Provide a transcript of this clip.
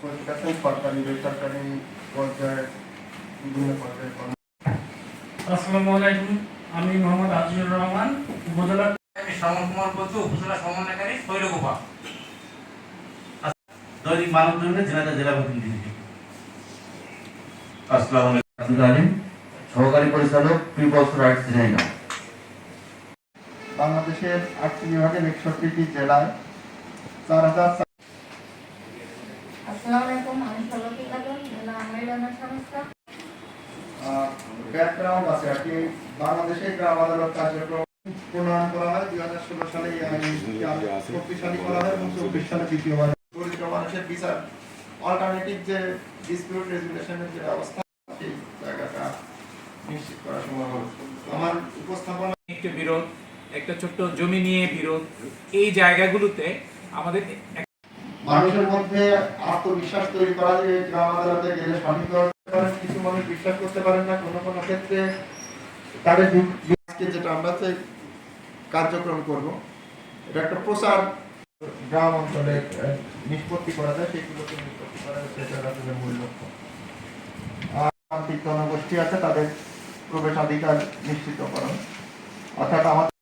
পরীক্ষাতে সরকারি বেসরকারি পর্যায়ে বিভিন্ন পর্যায়ে আসসালামু আলাইকুম আমি মোহাম্মদ আজিজুর রহমান উপজেলা কুমার উপজেলা সমন্বয়কারী শৈলকুপা দৈনিক মানব জন্য জেলাতে জেলা প্রতিনিধি আসসালামু আলাইকুম সহকারী পরিচালক পিপলস রাইটস ঝিনাইদহ বাংলাদেশের আটটি বিভাগের একষট্টিটি জেলায় চার হাজার আসসালামু আমি সলকি খাতুন জেলা আমেরিকানা সংস্থা। ব্যাকগ্রাউন্ড আছে আর কি। গ্রাম আদালত কার্যক্রম প্রণয়ন করা হয়। দুই হাজার ষোলো সালে শক্তিশালী করা হয় এবং চব্বিশ সালে দ্বিতীয়বার দরিদ্র মানুষের বিচার। অল্টারনেটিভ যে ডিসপিউট রেজুলেশনের যে ব্যবস্থা সেই জায়গাটা নিশ্চিত করা সম্ভব আমার উপস্থাপনা একটু বিরোধ একটা ছোট্ট জমি নিয়ে বিরোধ। এই জায়গাগুলোতে আমাদের মানুষের মধ্যে আত্মবিশ্বাস তৈরি করা যে গ্রাম আদালতে গেলে পারেন কিছু মানুষ বিশ্বাস করতে পারেন না, কোনো কোনো ক্ষেত্রে তাদের বি- আজকে যেটা আমরা যে কার্যক্রম করব, এটা একটা প্রচার গ্রাম অঞ্চলে নিষ্পত্তি করা যায়, সেগুলোকে নিষ্পত্তি করা যায় সেটা আসলে মূল লক্ষ্য। আর জনগোষ্ঠী আছে, তাদের প্রবেশাধিকার নিশ্চিত নিশ্চিতকরণ। অর্থাৎ আমাদের